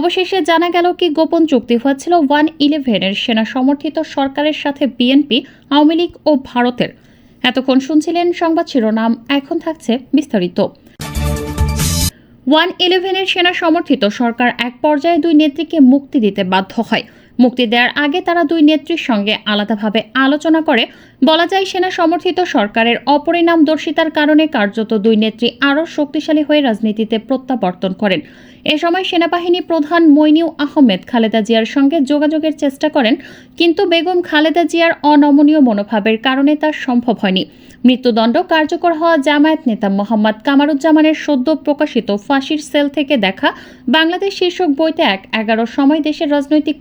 অবশেষে জানা গেল কি গোপন চুক্তি হয়েছিল ওয়ান ইলেভেনের সেনা সমর্থিত সরকারের সাথে বিএনপি, আওয়ামী লীগ ও ভারতের। এতক্ষণ শুনছিলেন সংবাদ শিরোনাম, এখন থাকছে বিস্তারিত। ওয়ান ইলেভেনের সেনা সমর্থিত সরকার এক পর্যায়ে দুই নেত্রীকে মুক্তি দিতে বাধ্য হয়। মুক্তি দেওয়ার আগে তারা দুই নেত্রীর সঙ্গে আলাদাভাবে আলোচনা করে। বলা যায়, সেনা সমর্থিত সরকারের অপরিণামদর্শিতার কারণে কার্যত দুই নেত্রী আরও শক্তিশালী হয়ে রাজনীতিতে প্রত্যাবর্তন করেন। এ সময় সেনাবাহিনী প্রধান মইনিউ আহমেদ খালেদা জিয়ার সঙ্গে যোগাযোগের চেষ্টা করেন, কিন্তু বেগম খালেদা জিয়ার অনমনীয় মনোভাবের কারণে তা সম্ভব হয়নি। মৃত্যুদণ্ড কার্যকর হওয়া জামায়াত নেতা মোহাম্মদ কামারুজ্জামানের সদ্য প্রকাশিত ফাঁসির সেল থেকে দেখা বাংলাদেশ শীর্ষক বইতে এক এগারো সময় দেশের রাজনৈতিক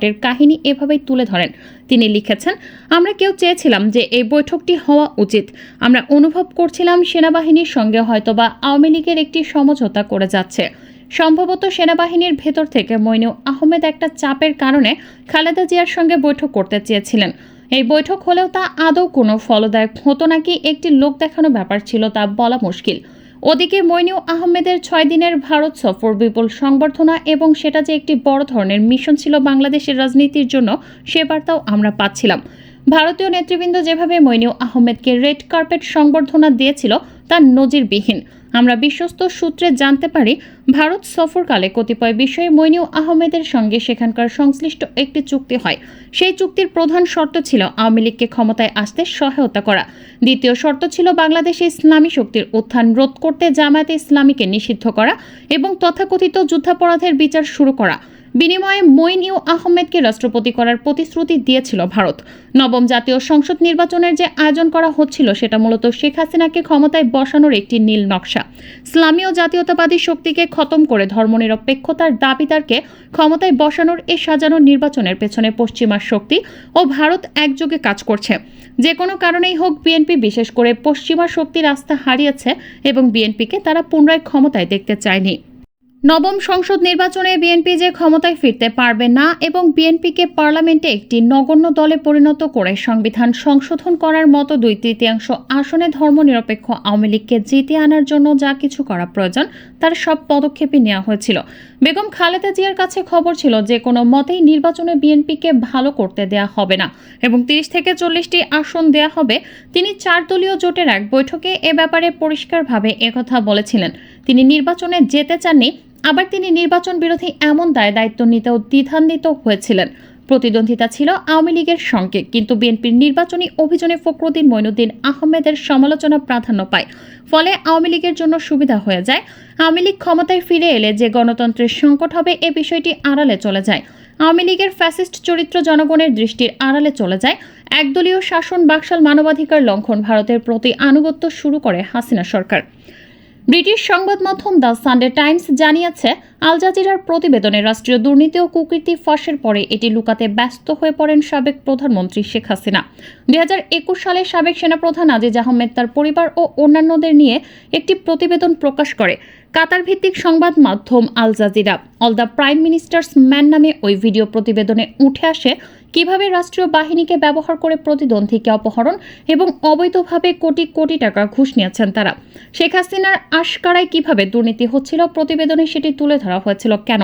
প্রেক্ষাপটের কাহিনী এভাবেই তুলে ধরেন। তিনি লিখেছেন, আমরা কেউ চেয়েছিলাম যে এই বৈঠকটি হওয়া উচিত। আমরা অনুভব করছিলাম সেনাবাহিনীর সঙ্গে হয়তোবা আওয়ামী লীগের একটি সমঝোতা করে যাচ্ছে। সম্ভবত সেনাবাহিনীর ভেতর থেকে মইনু আহমেদ একটা চাপের কারণে খালেদা জিয়ার সঙ্গে বৈঠক করতে চেয়েছিলেন। এই বৈঠক হলেও তা আদৌ কোনো ফলদায়ক হতো নাকি একটি লোক দেখানো ব্যাপার ছিল তা বলা মুশকিল। ওদিকে মইনু আহমেদের ছয় দিনের ভারত সফর বিপুল সংবর্ধনা এবং সেটা যে একটি বড় ধরনের মিশন ছিল বাংলাদেশের রাজনীতির জন্য, সে বার্তাও আমরা পাচ্ছিলাম। ভারতীয় নেতৃবৃন্দ যেভাবে মইনু আহমেদকে রেড কার্পেট সংবর্ধনা দিয়েছিল, তা নজিরবিহীন। আমরা বিশ্বস্ত সূত্রে জানতে পারি, ভারত সফরকালে কতিপয় বিষয়ে মইনিউ আহমেদের সঙ্গে সেখানকার সংশ্লিষ্ট একটি চুক্তি হয়। সেই চুক্তির প্রধান শর্ত ছিল আওয়ামী লীগকে ক্ষমতায় আসতে সহায়তা করা। দ্বিতীয় শর্ত ছিল বাংলাদেশে ইসলামী শক্তির উত্থান রোধ করতে জামায়াতে ইসলামীকে নিষিদ্ধ করা এবং তথাকথিত যুদ্ধাপরাধের বিচার শুরু করা। বিনিময়ে মইন ইউ আহমেদকে রাষ্ট্রপতি করার প্রতিশ্রুতি দিয়েছিল ভারত। নবম জাতীয় সংসদ নির্বাচনের যে আয়োজন করা হচ্ছিল, সেটা মূলত শেখ হাসিনাকে ক্ষমতায় বসানোর একটি নীল নকশা। ইসলামী ও জাতীয়তাবাদী শক্তিকে খতম করে ধর্মনিরপেক্ষতার দাবিদারকে ক্ষমতায় বসানোর এ সাজানো নির্বাচনের পেছনে পশ্চিমা শক্তি ও ভারত একযোগে কাজ করছে। যে কোনো কারণেই হোক, বিএনপি বিশেষ করে পশ্চিমা শক্তির আস্থা হারিয়েছে এবং বিএনপিকে তারা পুনরায় ক্ষমতায় দেখতে চায়নি। নবম সংসদ নির্বাচনে বিএনপি যে ক্ষমতায় ফিরতে পারবে না এবং বিএনপিকে পার্লামেন্টে একটি নগণ্য দলে পরিণত করে সংবিধান সংশোধন করার মতো দুই তৃতীয়াংশ আসনে ধর্মনিরপেক্ষ আওয়ামী লীগকে জিতে আনার জন্য যা কিছু করা প্রয়োজন, তার সব পদক্ষেপই নেওয়া হয়েছিল। বেগম খালেদা জিয়ার কাছে খবর ছিল যে কোনো মতেই নির্বাচনে বিএনপিকে ভালো করতে দেয়া হবে না এবং তিরিশ থেকে চল্লিশটি আসন দেয়া হবে। তিনি চার দলীয় জোটের এক বৈঠকে এ ব্যাপারে পরিষ্কারভাবে একথা বলেছিলেন। তিনি নির্বাচনে যেতে চাননি, আবার তিনি নির্বাচন বিরোধী এমন দায় দায়িত্ব নিতেও দ্বিধান্বিত হয়েছিলেন। প্রতিদ্বন্দ্বিতা ছিল আওয়ামী লীগের সঙ্গে, কিন্তু বিএনপির নির্বাচনী অভিযানে ফখরুদ্দিন মইনুদ্দিন আহমেদের সমালোচনা প্রাধান্য পায়। ফলে আওয়ামী লীগের জন্য সুবিধা হয়ে যায়। আওয়ামী লীগ ক্ষমতায় ফিরে এলে যে গণতন্ত্রের সংকট হবে এ বিষয়টি আড়ালে চলে যায়। আওয়ামী লীগের ফ্যাসিস্ট চরিত্র জনগণের দৃষ্টির আড়ালে চলে যায়। একদলীয় শাসন বাকশাল মানবাধিকার লঙ্ঘন ভারতের প্রতি আনুগত্য শুরু করে হাসিনা সরকার। ব্রিটিশ সংবাদ মাধ্যম দ্য সানডে টাইমস জানিয়েছে, আল জাজিরার প্রতিবেদনে রাষ্ট্রীয় দুর্নীতি ও কুকৃতি ফাঁসের পরে এটি লুকাতে ব্যস্ত হয়ে পড়েন সাবেক প্রধানমন্ত্রী শেখ হাসিনা। দুই হাজার একুশ সালে সাবেক সেনাপ্রধান আজিজ আহমেদ তার পরিবার ও অন্যান্যদের নিয়ে একটি প্রতিবেদন প্রকাশ করে। কাতার ভিত্তিক সংবাদ মাধ্যম Al Jazeera. All the prime minister's man নামে ওই ভিডিও প্রতিবেদনে উঠে আসে কীভাবে রাষ্ট্রীয় বাহিনীকে ব্যবহার করে প্রতিদ্বন্দ্বীকে অপহরণ এবং অবৈধভাবে কোটি কোটি টাকা ঘুষ নিয়েছেন তারা। শেখ হাসিনার আশকারায় কীভাবে দুর্নীতি হচ্ছিল প্রতিবেদনে সেটি তুলে ধরা হয়েছিল কেন?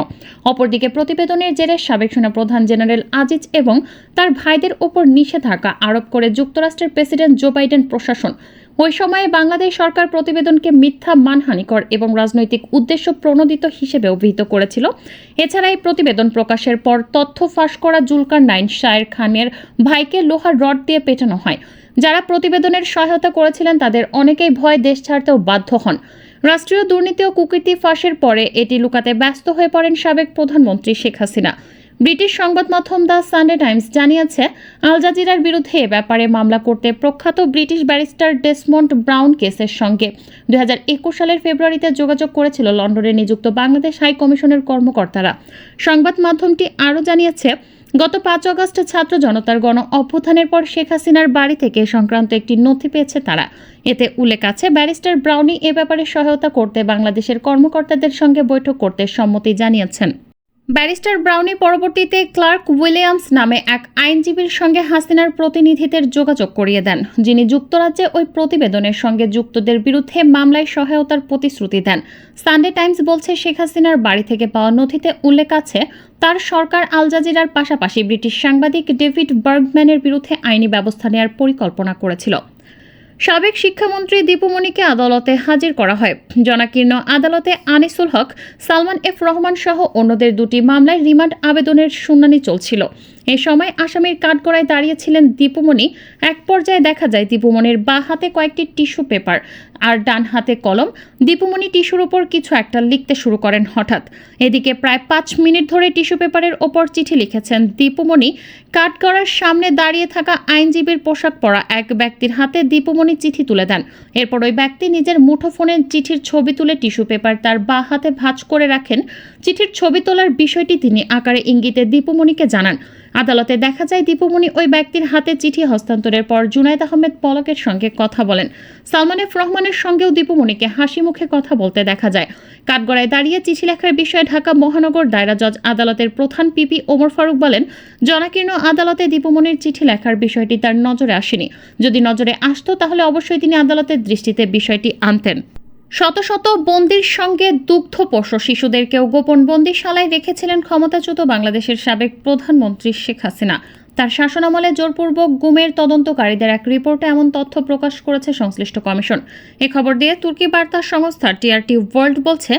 অপরদিকে প্রতিবেদনের জেরে সাবেক সেনাপ্রধান জেনারেল আজিজ এবং তার ভাইদের ওপর নিষেধাজ্ঞা আরোপ করে যুক্তরাষ্ট্রের প্রেসিডেন্ট জো বাইডেন প্রশাসন। ওই সময়ে বাংলাদেশ সরকার প্রতিবেদনকে মিথ্যা, মানহানিকর এবং রাজনৈতিক উদ্দেশ্য প্রণোদিত হিসেবে অভিহিত করেছিল। এছাড়া এই প্রতিবেদন প্রকাশের পর তথ্য ফাঁস করা জুলকার নাইন শায়ের খানের ভাইকে লোহার রড দিয়ে পেটানো হয়। যারা প্রতিবেদনের সহায়তা করেছিলেন, তাদের অনেকেই ভয় দেশ ছাড়তেও বাধ্য হন। রাষ্ট্রীয় দুর্নীতি ও কুকীর্তি ফাঁসের পরে এটি লুকাতে ব্যস্ত হয়ে পড়েন সাবেক প্রধানমন্ত্রী শেখ হাসিনা। ব্রিটিশ সংবাদ মাধ্যম দ্য সানডে টাইমস জানিয়েছে, আল জাজিরার বিরুদ্ধে এ ব্যাপারে মামলা করতে প্রখ্যাত ব্রিটিশ ব্যারিস্টার ডেসমন্ড ব্রাউন কেসের সঙ্গে। দু হাজার একুশ সালের ফেব্রুয়ারিতে যোগাযোগ করেছিল লন্ডনে নিযুক্ত বাংলাদেশ হাই কমিশনের কর্মকর্তারা। সংবাদ মাধ্যমটি আরও জানিয়েছে, গত পাঁচ আগস্ট ছাত্র জনতার গণ অভ্যুত্থানের পর শেখ হাসিনার বাড়ি থেকে সংক্রান্ত একটি নথি পেয়েছে তারা। এতে উল্লেখ আছে, ব্যারিস্টার ব্রাউনি এ ব্যাপারে সহায়তা করতে বাংলাদেশের কর্মকর্তাদের সঙ্গে বৈঠক করতে সম্মতি জানিয়েছেন। ব্যারিস্টার ব্রাউনি পরবর্তীতে ক্লার্ক উইলিয়ামস নামে এক আইনজীবীর সঙ্গে হাসিনার প্রতিনিধিদের যোগাযোগ করিয়ে দেন, যিনি যুক্তরাজ্যে ওই প্রতিবেদনের সঙ্গে যুক্তদের বিরুদ্ধে মামলায় সহায়তার প্রতিশ্রুতি দেন। সানডে টাইমস বলছে, শেখ হাসিনার বাড়ি থেকে পাওয়া নথিতে উল্লেখ আছে, তার সরকার আল জাজিরার পাশাপাশি ব্রিটিশ সাংবাদিক ডেভিড বার্গম্যানের বিরুদ্ধে আইনি ব্যবস্থা নেওয়ার পরিকল্পনা করেছিল। সাবেক শিক্ষামন্ত্রী দীপুমণিকে আদালতে হাজির করা হয়। জনাকীর্ণ আদালতে আনিসুল হক, সালমান এফ রহমান সহ অন্যদের দুটি মামলায় রিমান্ড আবেদনের শুনানি চলছিল। এ সময় আসামির কাঠগড়ায় দাঁড়িয়েছিলেন দীপুমণি। এক পর্যায়ে দেখা যায় দীপুমণির বা হাতে কয়েকটি টিস্যু পেপার আর ডান হাতে কলম। দীপুমণি টিস্যুর ওপর কিছু একটা লিখতে শুরু করেন হঠাৎ। এদিকে প্রায় পাঁচ মিনিট ধরে টিস্যু পেপারের ওপর চিঠি লিখেছেন দীপুমণি। কাঠগড়ার সামনে দাঁড়িয়ে থাকা আইনজীবীর পোশাক পরা এক ব্যক্তির হাতে দীপুমণি চিঠি তুলে দেন। এরপর ওই ব্যক্তি নিজের মুঠোফোনের চিঠির ছবি তুলে টিস্যু পেপার তার বা হাতে ভাঁজ করে রাখেন। চিঠির ছবি তোলার বিষয়টি তিনি আকারে ইঙ্গিতে দীপুমণিকে জানান। আদালতে দেখা যায় দীপুমণি ওই ব্যক্তির হাতে চিঠি হস্তান্তরের পর জুনায়দ আহমেদ পলকের সঙ্গে কথা বলেন। সালমান এফ রহমানের সঙ্গেও দীপুমণিকে হাসি মুখে কথা বলতে দেখা যায়। কাঠগড়ায় দাঁড়িয়ে চিঠি লেখার বিষয়ে ঢাকা মহানগর দায়রা জজ আদালতের প্রধান পিপি ওমর ফারুক বলেন, জনাকীর্ণ আদালতে দীপুমণির চিঠি লেখার বিষয়টি তার নজরে আসেনি। যদি নজরে আসতো তাহলে অবশ্যই তিনি আদালতের দৃষ্টিতে বিষয়টি আনতেন। শত শত বন্দির সঙ্গে দুগ্ধপোষ্য শিশুদেরকেও গোপন বন্দিশালায় রেখেছিলেন ক্ষমতাচ্যুত বাংলাদেশের সাবেক প্রধানমন্ত্রী শেখ হাসিনা। তার শাসনামলে জোরপূর্বক গুমের তদন্তকারীদের এক রিপোর্টে এমন তথ্য প্রকাশ করেছে সংশ্লিষ্ট কমিশন। এ খবর দিয়ে তুর্কি বার্তা সংস্থা টিআরটি ওয়ার্ল্ড বলছে,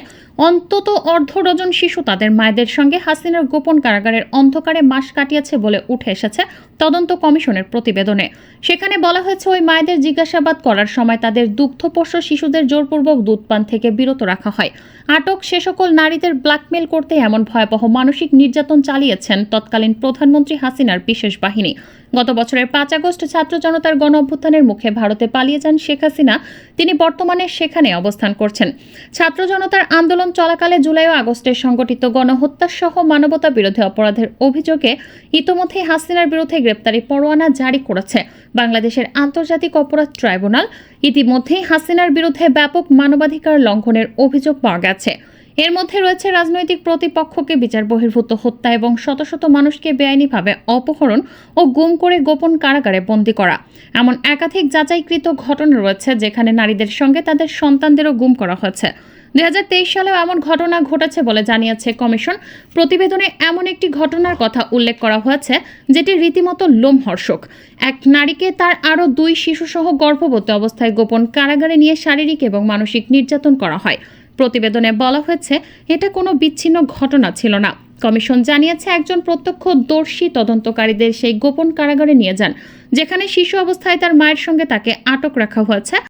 অন্তত অর্ধ ডজন শিশু তাদের মায়েদের সঙ্গে হাসিনার গোপন কারাগারের অন্ধকারে মাস কাটিয়েছে বলে উঠে এসেছে তদন্ত কমিশনের প্রতিবেদনে। সেখানে বলা হয়েছে, ওই মায়েদের জিজ্ঞাসাবাদ করার সময় তাদের দুগ্ধপোষ্য শিশুদের জোরপূর্বক দুধ পান থেকে বিরত রাখা হয়। আটক সে সকল নারীদের ব্ল্যাকমেল করতে এমন ভয়াবহ মানসিক নির্যাতন চালিয়েছেন তৎকালীন প্রধানমন্ত্রী হাসিনার বিশেষ বাহিনী। গত বছরের পাঁচ আগস্ট ছাত্র জনতার গণ অভ্যুত্থানের মুখে ভারতে পালিয়ে যান শেখ হাসিনা। তিনি বর্তমানে সেখানে অবস্থান করছেন। ছাত্র জনতার আন্দোলন চলাকালে জুলাই ও আগস্টে সংগঠিত গণহত্যা সহ মানবতা বিরোধী অপরাধের অভিযোগে ইতোমধ্যে হাসিনার বিরুদ্ধে গ্রেপ্তারি পরোয়ানা জারি করেছে বাংলাদেশের আন্তর্জাতিক অপরাধ ট্রাইব্যুনাল। ইতিমধ্যেই হাসিনার বিরুদ্ধে ব্যাপক মানবাধিকার লঙ্ঘনের অভিযোগ পাওয়া গেছে। এর মধ্যে রয়েছে রাজনৈতিক প্রতিপক্ষকে বিচার, বহির্ভূত হত্যা এবং শত শত মানুষকে বেআইনিভাবে অপহরণ ও গুম করে গোপন কারাগারে বন্দী করা। এমন একাধিক যাচাইকৃত ঘটনা রয়েছে যেখানে নারীদের সঙ্গে তাদের সন্তানদেরও গুম করা হয়েছে। দুই সালেও এমন ঘটনা ঘটেছে বলে জানিয়েছে কমিশন। প্রতিবেদনে এমন একটি ঘটনার কথা উল্লেখ করা হয়েছে, যেটি রীতিমতো লোমহর্ষক। এক নারীকে তার আরও দুই শিশুসহ গর্ভবতী অবস্থায় গোপন কারাগারে নিয়ে শারীরিক এবং মানসিক নির্যাতন করা হয়। প্রতিবেদনে বলা হয়েছে, এটা কোনো বিচ্ছিন্ন ঘটনা ছিল না। কমিশন জানিয়েছে একজন প্রত্যক্ষদর্শী তদন্তকারীদের সেই গোপন কারাগারে নিয়ে যান, যেখানে শিশু অবস্থায় তার মায়ের সঙ্গে তাকে আটক রাখা হয়েছে।